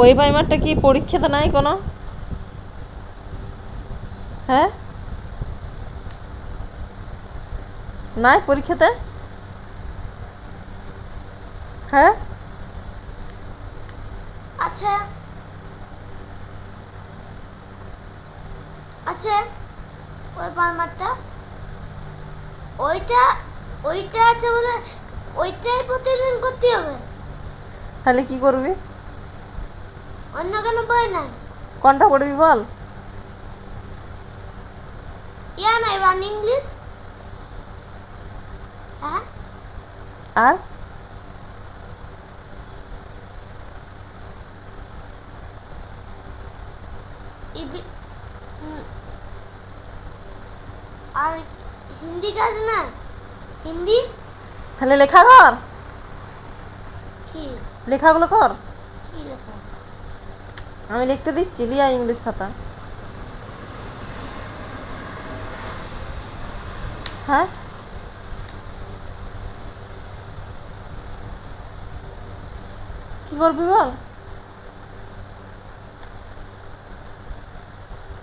ওই প্রাইমারটা কি পরীক্ষাতে নাই কোনো? হ্যাঁ? নাই পরীক্ষাতে? হ্যাঁ? আচ্ছা। আচ্ছা ওই পারমারটা ওইটা ওইটা আছে বলে ওইটাই প্রতিদিন করতে হবে। তাহলে কি করবি? অন্য কোনো বই নাই। কোনটা পড়বি বল? ইয়া নাই ওয়ান ইংলিশ হ্যাঁ? আর? উম, আর হিন্দি কাজ না? হিন্দি? তাহলে লেখা কর। কি? লেখাগুলো কর। কি লেখা? আমি লিখতে দিচ্ছি, লিয়া ইংলিশ খাতা। হ্যাঁ? কি করবি বল?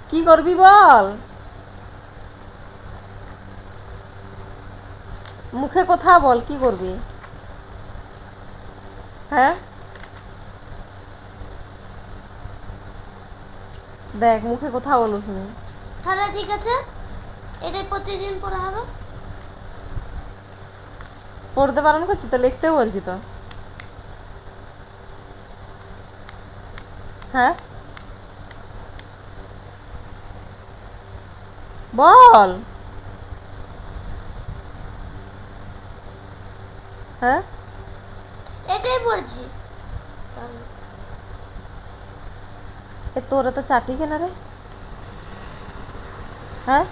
কি করবি বল? মুখে কথা বল, কি করবি? হ্যাঁ? দেখ মুখে কথা বলুস নি। তাহলে ঠিক আছে এটাই প্রতিদিন পড়া হবে। পড়তে বারণ করছি তো লিখতে বলছি তো। হ্যাঁ? বল। হ্যাঁ? এটাই পড়ছি। এ তোরা তো চাটি কেনা রে হ্যাঁ